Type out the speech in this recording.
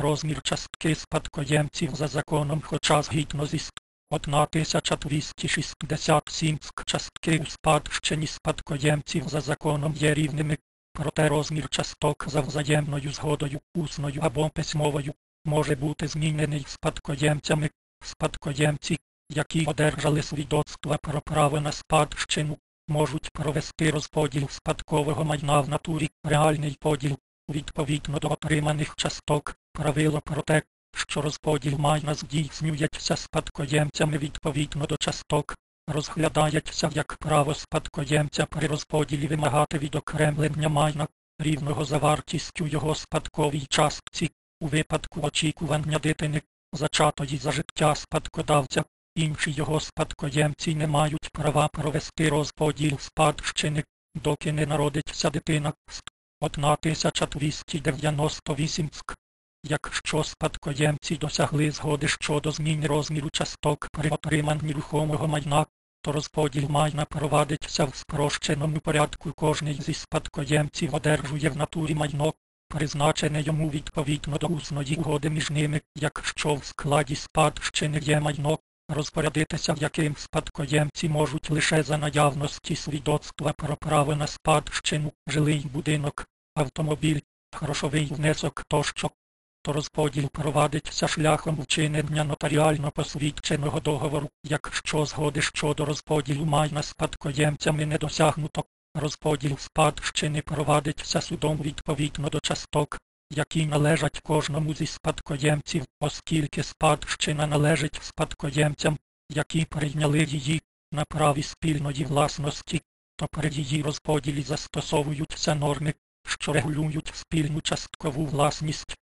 розмір частки спадкоємців за законом, хоча згідно зі ст- 1267 ск частки у спадщині спадкоємців за законом є рівними, проте розмір часток за взаємною згодою, усною або письмовою, може бути змінений спадкоємцями, спадкоємці, які одержали свідоцтва про право на спадщину, можуть провести розподіл спадкового майна в натурі, реальний поділ, відповідно до отриманих часток, правило про те, що розподіл майна здійснюється спадкоємцями відповідно до часток, розглядається як право спадкоємця при розподілі вимагати відокремлення майна, рівного за вартістю його спадковій частці, у випадку очікування дитини, зачатої за життя спадкодавця, інші його спадкоємці не мають права провести розподіл спадщини, доки не народиться дитина. Ст. 1298 ск. Якщо спадкоємці досягли згоди щодо зміни розміру часток при отриманні рухомого майна, то розподіл майна провадиться в спрощеному порядку. Кожний зі спадкоємців одержує в натурі майно, призначене йому відповідно до усної угоди між ними, якщо в складі спадщини є майно, розпорядитися яким спадкоємці можуть лише за наявності свідоцтва про право на спадщину, жилий будинок, автомобіль, грошовий внесок тощо. То розподіл провадиться шляхом вчинення нотаріально посвідченого договору, якщо згоди щодо розподілу майна спадкоємцями не досягнуто, розподіл спадщини провадиться судом відповідно до часток, які належать кожному зі спадкоємців, оскільки спадщина належить спадкоємцям, які прийняли її на праві спільної власності, то при її розподілі застосовуються норми, що регулюють спільну часткову власність.